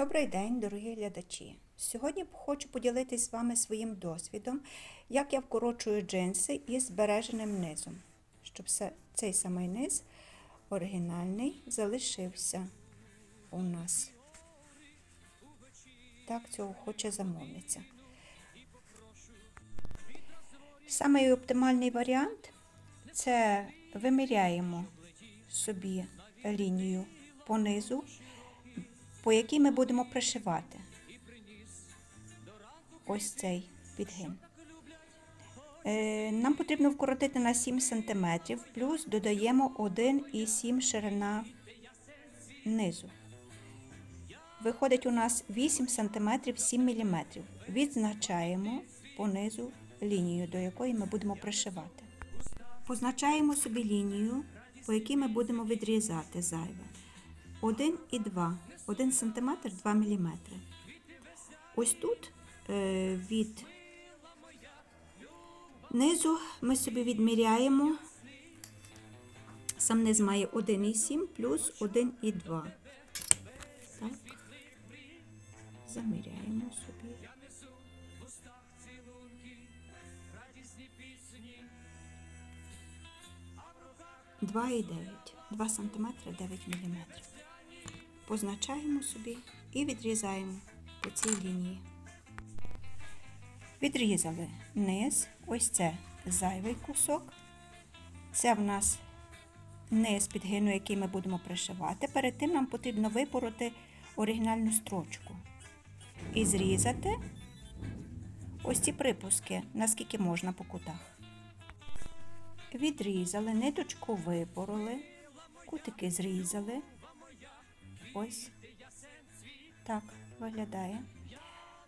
Добрий день, дорогі глядачі! Сьогодні хочу поділитися з вами своїм досвідом, як я вкорочую джинси із збереженим низом, щоб цей самий низ оригінальний залишився у нас. Так цього хоче замовниця. Самий оптимальний варіант це виміряємо собі лінію по низу, по якій ми будемо пришивати. Ось цей підгин. Е, Нам потрібно вкоротити на 7 см, плюс додаємо 1,7 ширина низу. Виходить у нас 8 см 7 мм. Відзначаємо по низу лінію, до якої ми будемо пришивати. Позначаємо собі лінію, по якій ми будемо відрізати зайве. 1 і 2. 1 см 2 мм. Ось тут е, від низу ми собі відміряємо. Сам низ має 1,7 плюс 1,2. Так. Заміряємо собі. Два і 9. 2 см 9 мм. Позначаємо собі і відрізаємо по цій лінії. Відрізали низ, ось це зайвий кусок. Це в нас низ підгину, який ми будемо пришивати. Перед тим нам потрібно випороти оригінальну строчку і зрізати ось ці припуски, наскільки можна по кутах. Відрізали, ниточку випороли, кутики зрізали. Ось так виглядає.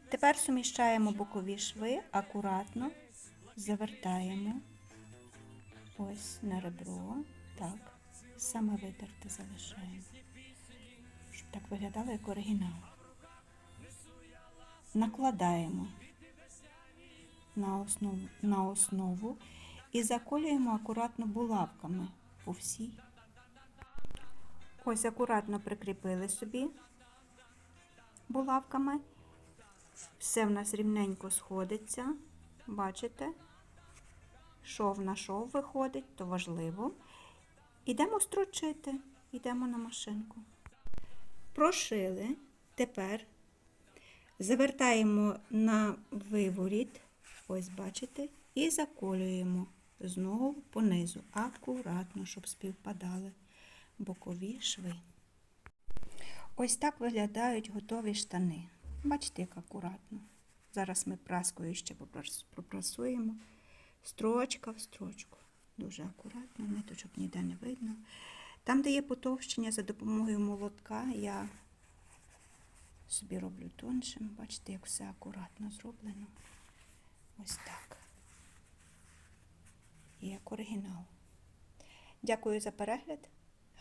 Тепер суміщаємо бокові шви, акуратно завертаємо ось на ребро. Так, саме витерти залишаємо, щоб так виглядало як оригінал. Накладаємо на основу, на основу і заколюємо акуратно булавками по всій. Ось акуратно прикріпили собі булавками. Все в нас рівненько сходиться. Бачите? Шов на шов виходить, то важливо. Ідемо строчити, йдемо на машинку. Прошили. Тепер завертаємо на виворіт, ось бачите, і заколюємо знову понизу, акуратно, щоб співпадали бокові шви. Ось так виглядають готові штани. Бачите, як акуратно. Зараз ми праскою ще пропрасуємо. Строчка в строчку. Дуже акуратно, ниточок ніде не видно. Там, де є потовщення, за допомогою молотка я собі роблю тоншим. Бачите, як все акуратно зроблено. Ось так. І як оригінал. Дякую за перегляд.